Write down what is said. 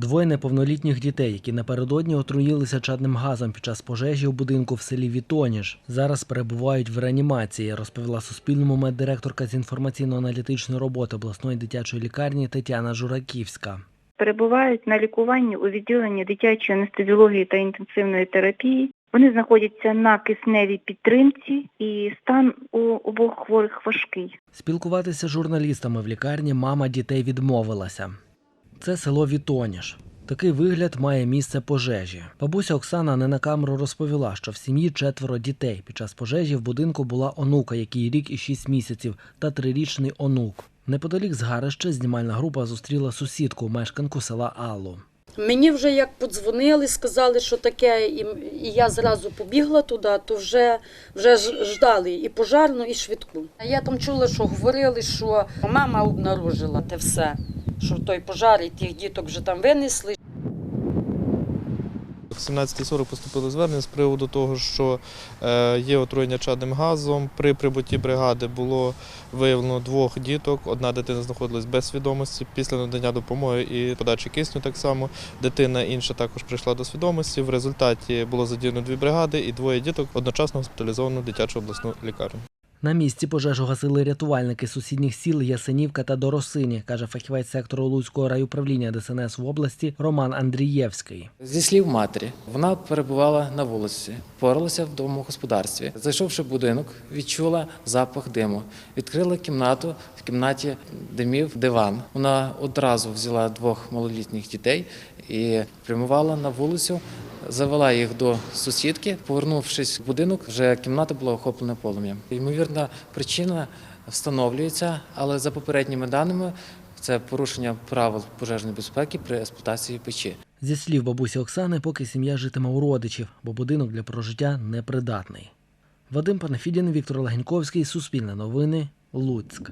Двоє неповнолітніх дітей, які напередодні отруїлися чадним газом під час пожежі у будинку в селі Вітоніж, зараз перебувають в реанімації, розповіла Суспільному меддиректорка з інформаційно-аналітичної роботи обласної дитячої лікарні Тетяна Жураківська. перебувають на лікуванні у відділенні дитячої анестезіології та інтенсивної терапії. Вони знаходяться на кисневій підтримці і стан у обох хворих важкий. Спілкуватися з журналістами в лікарні мама дітей відмовилася. Це село Вітоніж. Такий вигляд має місце пожежі. Бабуся Оксана не на камеру розповіла, що в сім'ї четверо дітей. Під час пожежі в будинку була онука, який рік і шість місяців, та трирічний онук. Неподалік згарища знімальна група зустріла сусідку, мешканку села Аллу. Мені вже як подзвонили, сказали, що таке, і, я зразу побігла туди, то вже, вже ждали і пожарну, і швидку. Я там чула, що говорили, що мама обнаружила те все, що той пожар і тих діток вже там винесли. В 17.40 поступило звернення з приводу того, що е, є отруєння чадним газом. При прибутті бригади було виявлено двох діток. Одна дитина знаходилась без свідомості. Після надання допомоги і подачі кисню так само. Дитина інша також прийшла до свідомості. В результаті було задіяно дві бригади і двоє діток одночасно госпіталізовано в дитячу обласну лікарню. На місці пожежу гасили рятувальники сусідніх сіл Ясенівка та Доросині, каже фахівець сектору Луцького райуправління ДСНС в області Роман Андрієвський. Зі слів матері, вона перебувала на вулиці, поралася в домогосподарстві. Зайшовши в будинок, відчула запах диму. Відкрила кімнату, в кімнаті димів диван. Вона одразу взяла двох малолітніх дітей і прямувала на вулицю, завела їх до сусідки. Повернувшись в будинок, вже кімната була охоплена полум'ям. Ймовірна причина встановлюється, але за попередніми даними це порушення правил пожежної безпеки при експлуатації печі. Зі слів бабусі Оксани, поки сім'я житиме у родичів, бо будинок для прожиття непридатний. Вадим Панафідін, Віктор Легеньковський, Суспільне новини, Луцьк.